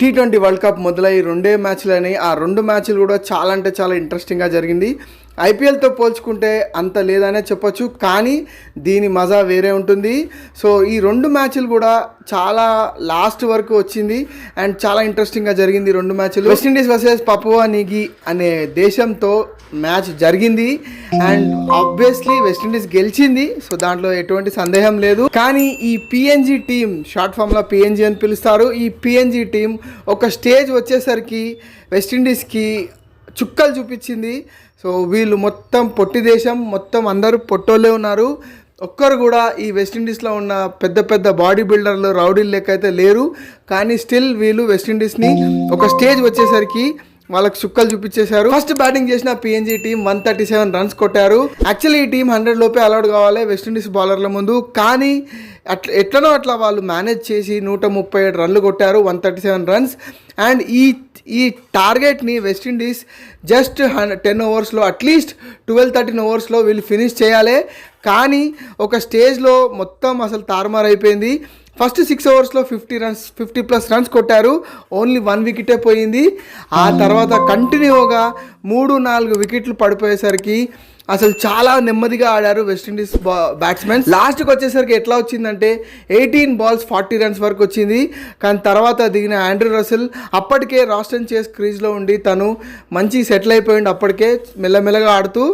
Tea twenty world cup మొదలై రెండే మ్యాచ్లు అయినాయి. ఆ రెండు మ్యాచ్లు కూడా చాలా అంటే చాలా ఇంట్రెస్టింగ్గా జరిగింది. ఐపీఎల్తో పోల్చుకుంటే అంత లేదనే చెప్పొచ్చు కానీ దీని మజా వేరే ఉంటుంది. సో ఈ రెండు మ్యాచ్లు కూడా చాలా లాస్ట్ వరకు వచ్చింది. అండ్ చాలా ఇంట్రెస్టింగ్గా జరిగింది రెండు మ్యాచ్లు. వెస్టిండీస్ వర్సెస్ పపువా నీగి అనే దేశంతో మ్యాచ్ జరిగింది. అండ్ ఆబ్వియస్లీ వెస్టిండీస్ గెలిచింది సో దాంట్లో ఎటువంటి సందేహం లేదు. కానీ ఈ పిఎన్జి టీం షార్ట్ ఫామ్లో పిఎన్జీ అని పిలుస్తారు. ఈ పిఎన్జి టీం ఒక స్టేజ్ వచ్చేసరికి వెస్టిండీస్కి చుక్కలు చూపించింది. సో వీళ్ళు మొత్తం పొట్టి దేశం మొత్తం అందరూ పొట్టోళ్ళే ఉన్నారు. ఒక్కరు కూడా ఈ వెస్టిండీస్లో ఉన్న పెద్ద పెద్ద బాడీ బిల్డర్లు రౌడీలు లెక్క అయితే లేరు. కానీ స్టిల్ వీళ్ళు వెస్టిండీస్ని ఒక స్టేజ్ వచ్చేసరికి వాళ్ళకి చుక్కలు చూపించేశారు. ఫస్ట్ బ్యాటింగ్ చేసిన PNG team one thirty seven runs actually. యాక్చువల్లీ ఈ టీం హండ్రెడ్ లోపే అలౌడ్ కావాలి వెస్టిండీస్ బౌలర్ల ముందు. కానీ అట్లా ఎట్లనో అట్లా వాళ్ళు మేనేజ్ చేసి నూట ముప్పై ఏడు రన్లు కొట్టారు one thirty seven runs and ఈ ఈ టార్గెట్ని వెస్టిండీస్ జస్ట్ టెన్ ఓవర్స్లో అట్లీస్ట్ ట్వెల్వ్ థర్టీన్ ఓవర్స్లో వీళ్ళు ఫినిష్ చేయాలి. కానీ ఒక స్టేజ్లో మొత్తం అసలు తారుమారు అయిపోయింది. First six ఓవర్స్లో fifty runs fifty plus runs కొట్టారు. ఓన్లీ వన్ వికెటే పోయింది. ఆ తర్వాత కంటిన్యూగా మూడు నాలుగు వికెట్లు పడిపోయేసరికి అసలు చాలా నెమ్మదిగా ఆడారు వెస్టిండీస్ బా బ్యాట్స్మెన్ లాస్ట్కి వచ్చేసరికి ఎట్లా వచ్చిందంటే ఎయిటీన్ బాల్స్ ఫార్టీ రన్స్ వరకు వచ్చింది. కానీ తర్వాత దిగిన ఆండ్రూ రసెల్ అప్పటికే రాస్టన్ చేస్ క్రీజ్లో ఉండి తను మంచి సెటిల్ అయిపోయింది అప్పటికే మెల్లమెల్లగా ఆడుతూ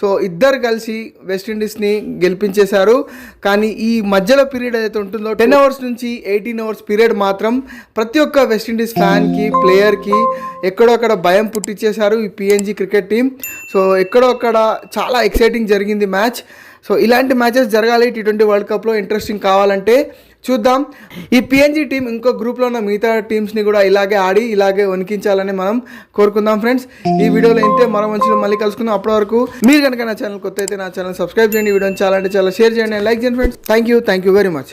సో ఇద్దరు కలిసి వెస్టిండీస్ని గెలిపించేశారు. కానీ ఈ మధ్యలో పీరియడ్ ఏదైతే ఉంటుందో టెన్ అవర్స్ నుంచి ఎయిటీన్ అవర్స్ పీరియడ్ మాత్రం ప్రతి ఒక్క వెస్టిండీస్ ఫ్యాన్కి ప్లేయర్కి ఎక్కడో అక్కడ భయం పుట్టించేశారు ఈ పిఎన్జీ క్రికెట్ టీం సో ఎక్కడో అక్కడ చాలా ఎక్సైటింగ్ జరిగింది మ్యాచ్. సో ఇలాంటి మ్యాచెస్ జరగాలి. టీ ట్వంటీ వరల్డ్ కప్లో ఇంట్రెస్టింగ్ కావాలంటే చూద్దాం. ఈ పిఎన్జీ టీం ఇంకో గ్రూప్లో ఉన్న మిగతా టీమ్స్ని కూడా ఇలాగే ఆడి ఇలాగే వణికించాలని మనం కోరుకుందాం ఫ్రెండ్స్ ఈ వీడియోలో ఇంతే. మరో మంచిలో మళ్ళీ కలుసుకుందాం. అప్పటి వరకు మీరు కనుక నా ఛానల్ కొత్త అయితే నా ఛానల్ సబ్స్క్రైబ్ చేయండి. వీడియోని చాలా అంటే చాలా షేర్ చేయండి. లైక్ చేయండి friends thank you thank you very much